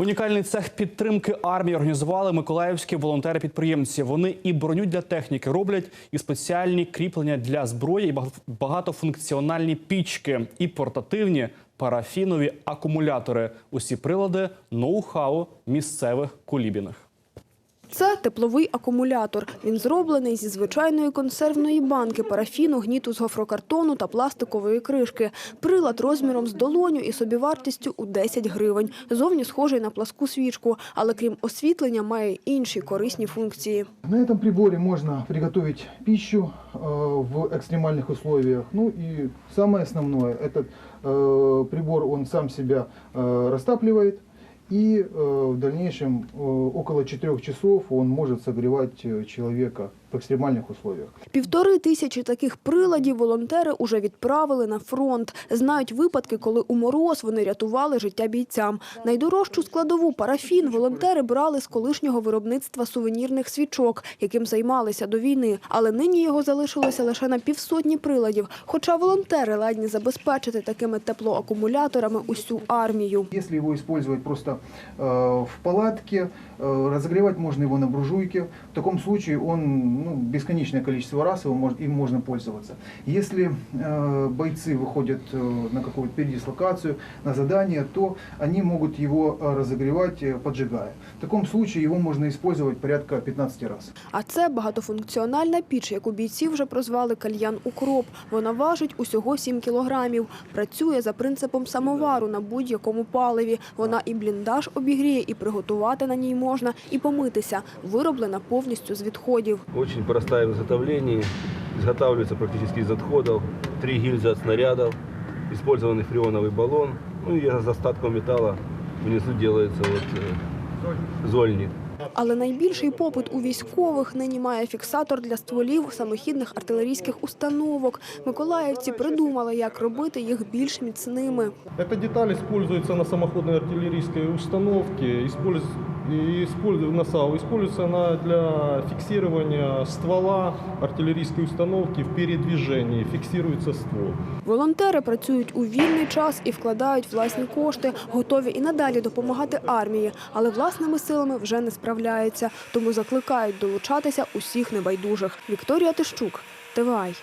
Унікальний цех підтримки армії організували миколаївські волонтери-підприємці. Вони і броню для техніки роблять, і спеціальні кріплення для зброї, і баг- багатофункціональні пічки, і портативні парафінові акумулятори. Усі прилади ноу-хау місцевих кулібіних. Це тепловий акумулятор. Він зроблений зі звичайної консервної банки, парафіну, гніту з гофрокартону та пластикової кришки. Прилад розміром з долоню і собівартістю у 10 гривень. Зовні схожий на пласку свічку, але крім освітлення має й інші корисні функції. На этом приборе можно приготовить пищу э, в экстремальных условиях. Ну и самое основное, этот э, прибор, он сам себя э, растапливает. И э, в дальнейшем э, около 4 часов он может согревать э, человека в экстремальных условиях. Півтори тисячі таких приладів волонтери уже відправили на фронт. Знають випадки, коли у мороз вони рятували життя бійцям. Найдорожчу складову парафін волонтери брали з колишнього виробництва сувенірних свічок, яким займалися до війни. Але нині його залишилося лише на півсотні приладів. Хоча волонтери ладні забезпечити такими теплоакумуляторами усю армію. Если его использовать просто э, в палатке, э, разогревать можно его на буржуйке. В таком случае он ну, бесконечное количество раз его мож- им можно пользоваться. Если э, бойцы выходят э, на какую-то передислокацию, на задание, то они могут его э, разогревать, э, поджигая. В таком случае его можно использовать порядка 15 раз. А це багатофункціональна піч, яку бійці вже прозвали кальян укроп. Вона важить усього 7 кілограмів. Працює за принципом самовару на будь-якому паливі. Вона і бліндаж обігріє, і приготувати на ній можна, і помитися. Вироблена повністю з відходів. Очень простая в изготовлении. Изготавливается практически из отходов. Три гильзы от снарядов, использованный фреоновый баллон. Ну и из остатков металла внизу делается вот э, зольник. Але найбільший попит у військових нині має фіксатор для стволів самохідних артилерійських установок. Миколаївці придумали, як робити їх більш міцними. Эта деталь используется на самоходной артиллерийской установке, использ... на САУ. Она для фиксирования ствола артиллерийской установки в передвижении. Фиксируется ствол. Волонтери працюють у вільний час і вкладають власні кошти, готові і надалі допомагати армії, але власними силами вже не справляються. Тому закликають долучатися усіх небайдужих. Вікторія Тищук, ТВАЙ.